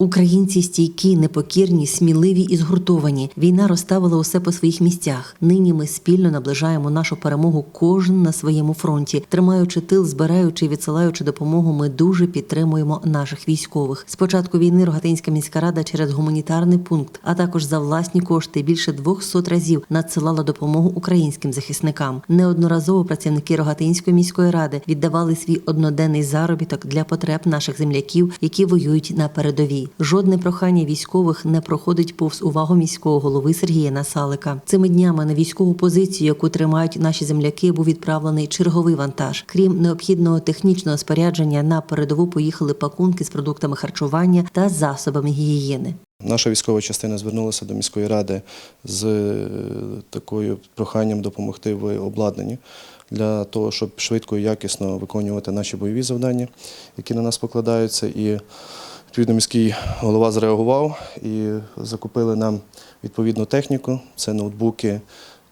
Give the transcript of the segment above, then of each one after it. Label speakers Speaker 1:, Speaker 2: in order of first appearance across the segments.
Speaker 1: Українці стійкі, непокірні, сміливі і згуртовані. Війна розставила усе по своїх місцях. Нині ми спільно наближаємо нашу перемогу кожен на своєму фронті. Тримаючи тил, збираючи і відсилаючи допомогу, ми дуже підтримуємо наших військових. З початку війни Рогатинська міська рада через гуманітарний пункт, а також за власні кошти більше 200 разів надсилала допомогу українським захисникам. Неодноразово працівники Рогатинської міської ради віддавали свій одноденний заробіток для потреб наших земляків, які воюють на передовій. Жодне прохання військових не проходить повз увагу міського голови Сергія Насалика. Цими днями на військову позицію, яку тримають наші земляки, був відправлений черговий вантаж. Крім необхідного технічного спорядження, на передову поїхали пакунки з продуктами харчування та засобами гігієни.
Speaker 2: Наша військова частина звернулася до міської ради з е, такою проханням допомогти в обладнанні для того, щоб швидко і якісно виконувати наші бойові завдання, які на нас покладаються. І відповідно міський голова зреагував і закупили нам відповідну техніку. Це ноутбуки.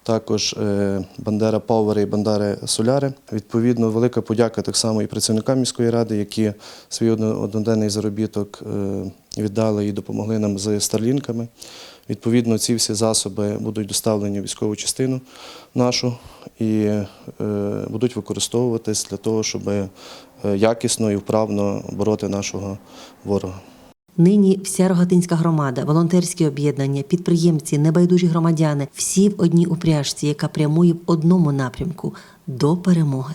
Speaker 2: Також е, Бандера Пауери і Бандери Соляри. Відповідно, велика подяка так само і працівникам міської ради, які свій одноденний заробіток е, віддали і допомогли нам з старлінками. Відповідно, ці всі засоби будуть доставлені в військову частину нашу і е, будуть використовуватись для того, щоб якісно і вправно бороти нашого ворога.
Speaker 1: Нині вся рогатинська громада, волонтерські об'єднання, підприємці, небайдужі громадяни всі в одній упряжці, яка прямує в одному напрямку до перемоги.